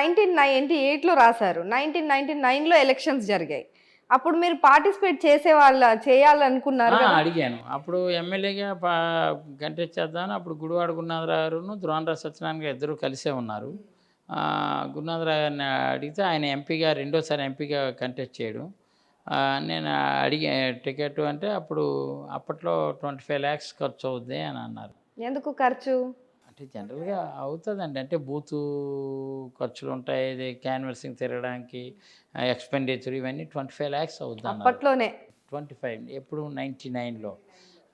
Nineteen ninety ఎయిట్లో రాశారు. Nineteen ninety నైన్లో ఎలక్షన్స్ జరిగాయి. అప్పుడు మీరు పార్టిసిపేట్ చేసే వాళ్ళ చేయాలనుకున్నారు? అడిగాను. అప్పుడు ఎమ్మెల్యేగా కంటెస్ట్ చేద్దామని అప్పుడు గుడివాడ గురునాథరావు గారును ద్రోణరావు సత్యనారాయణ గారు ఇద్దరు కలిసే ఉన్నారు. గురునాథరావు గారిని అడిగితే ఆయన ఎంపీగా రెండోసారి ఎంపీగా కంటెస్ట్ చేయడం. నేను అడిగే టికెట్ అంటే అప్పుడు అప్పట్లో ట్వంటీ ఫైవ్ ల్యాక్స్ ఖర్చు అవుద్ది అని అన్నారు. ఎందుకు ఖర్చు? అంటే జనరల్గా అవుతుందండి. అంటే బూతు ఖర్చులు ఉంటాయి ఇది క్యాన్వర్సింగ్ తిరగడానికి ఎక్స్పెండిచర్ ఇవన్నీ ట్వంటీ ఫైవ్ ల్యాక్స్ అన్నారు అప్పట్లోనే. ట్వంటీ ఫైవ్ ఎప్పుడు నైంటీ నైన్లో.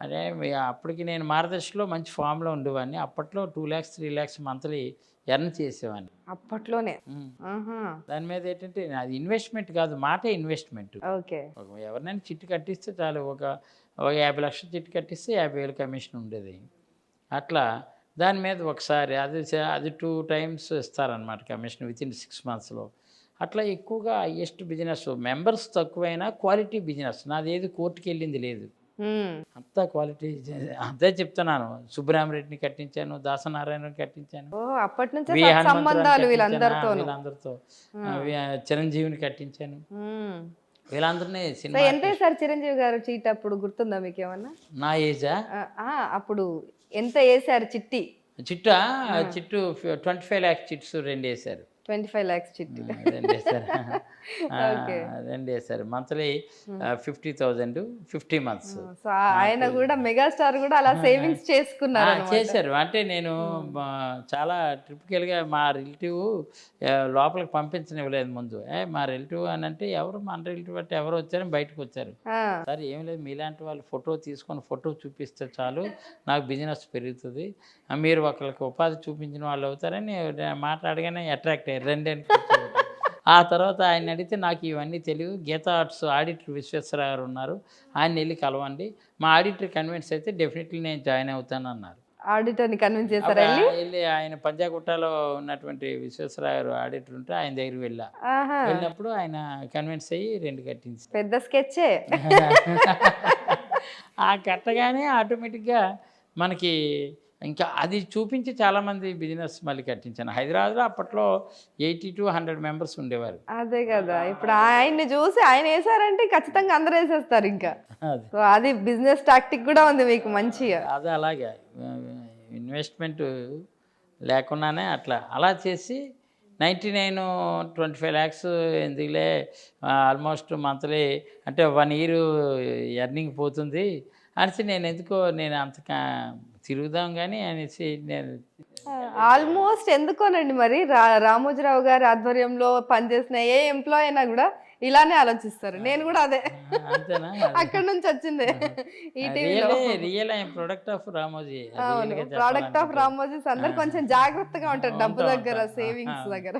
అదే అప్పటికి నేను మార్గదర్శిలో మంచి ఫామ్లో ఉండేవాడిని. అప్పట్లో two lakhs three lakhs monthly earn చేసేవాడిని. అప్పట్లోనే. దాని మీద ఏంటంటే అది ఇన్వెస్ట్మెంట్ కాదు మాటే ఇన్వెస్ట్మెంట్. ఓకే. ఎవరినైనా చిట్టు కట్టిస్తే చాలు. ఒక ఒక యాభై లక్షలు చిట్టు కట్టిస్తే యాభై వేలు కమిషన్ ఉండేది. అట్లా దాని మీద ఒకసారి అది అది టూ టైమ్స్ ఇస్తారనమాట కమిషన్ విత్ ఇన్ సిక్స్ మంత్స్లో అట్లా ఎక్కువగా హయ్యెస్ట్ బిజినెస్ మెంబర్స్ తక్కువైనా క్వాలిటీ బిజినెస్ నాది ఏది కోర్టుకి వెళ్ళింది లేదు. అంతా క్వాలిటీ అంతే చెప్తున్నాను. సుబ్బరామరెడ్డిని కట్టించాను దాసనారాయణని కట్టించాను. వీళ్ళందరితో. చిరంజీవిని కట్టించాను. వీళ్ళందరినీ సినిమా ఎంత వేసారు చిరంజీవి గారు చీట్ అప్పుడు గుర్తుందా మీకు ఏమన్నా? నా ఏజా? అప్పుడు ఎంత వేసారు చిట్టి? చిట్టా? చిట్టు ట్వంటీ ఫైవ్ ల్యాక్స్ చిట్స్ రెండు వేశారు. ట్వంటీ ఫైవ్ ల్యాక్స్ చిట్టి. Okay. రెండు వేశారు monthly fifty thousand fifty months. ఆయన కూడా మెగాస్టార్ కూడా అలా సేవింగ్స్ చేసుకున్నారు. చేశారు. అంటే నేను చాలా ట్రిపికల్గా మా రిలేటివ్ లోపలికి పంపించనివ్వలేదు ముందు. ఏ మా రిలేటివ్ అని అంటే ఎవరు మన రిలేటివ్ అంటే ఎవరు వచ్చారని బయటకు వచ్చారు. సార్ ఏం లేదు మీలాంటి వాళ్ళు ఫోటో తీసుకొని ఫోటో చూపిస్తే చాలు నాకు బిజినెస్ పెరుగుతుంది. మీరు ఒకరికి ఉపాధి చూపించిన వాళ్ళు అవుతారని మాట్లాడగానే అట్రాక్ట్ అయ్యారు రెండు అని కూర్చోబెట్టారు. ఆ తర్వాత ఆయన అడిగితే నాకు ఇవన్నీ తెలియదు గీతా ఆర్ట్స్ ఆడిటర్ విశ్వేశ్వరరావు గారు ఉన్నారు. ఆయన వెళ్ళి కలవండి. మా ఆడిటర్ కన్విన్స్ అయితే డెఫినెట్లీ నేను జాయిన్ అవుతాను అన్నారు. ఆడిటర్ని కన్విన్స్ చేశారు వెళ్ళి? ఆయన పంజాగుట్టలో ఉన్నటువంటి విశ్వేశ్వరరావు గారు ఆడిటర్ ఉంటే ఆయన దగ్గరికి వెళ్ళా. వెళ్ళినప్పుడు ఆయన కన్విన్స్ అయ్యి రెండు కట్టించి. పెద్ద స్కెచ్చే. ఆ కట్టగానే ఆటోమేటిక్గా మనకి ఇంకా అది చూపించి చాలామంది బిజినెస్ మళ్ళీ కట్టించాను. హైదరాబాద్లో అప్పట్లో ఎయిటీ టు హండ్రెడ్ మెంబర్స్ ఉండేవారు. అదే కదా ఇప్పుడు ఆయన్ని చూసి ఆయన వేసారంటే ఖచ్చితంగా అందరూ వేసేస్తారు ఇంకా. అది. సో అది బిజినెస్ టాక్టిక్ కూడా ఉంది మీకు మంచిగా. అది అలాగే. ఇన్వెస్ట్మెంట్ లేకుండానే అట్లా. అలా చేసి ninety nine twenty five lakhs ఎందుకులే ఆల్మోస్ట్ మంత్లీ అంటే వన్ ఇయర్ ఎర్నింగ్ పోతుంది. అనేసి నేను ఎందుకో నేను అంత తిరుగుదాం కానీ అనేసి నేను ఆల్మోస్ట్ ఎందుకోనండి మరి? రా రామోజీరావు గారి ఆధ్వర్యంలో పనిచేసిన ఏ ఎంప్లాయ్ అయినా కూడా ఇలానే ఆలోచిస్తారు. నేను కూడా అదే. అక్కడ నుంచి వచ్చింది. Real product of Ramoji. అవును. Product of. రామోజీస్ అందరు కొంచెం జాగ్రత్తగా ఉంటారు డబ్బు దగ్గర. సేవింగ్స్. దగ్గర.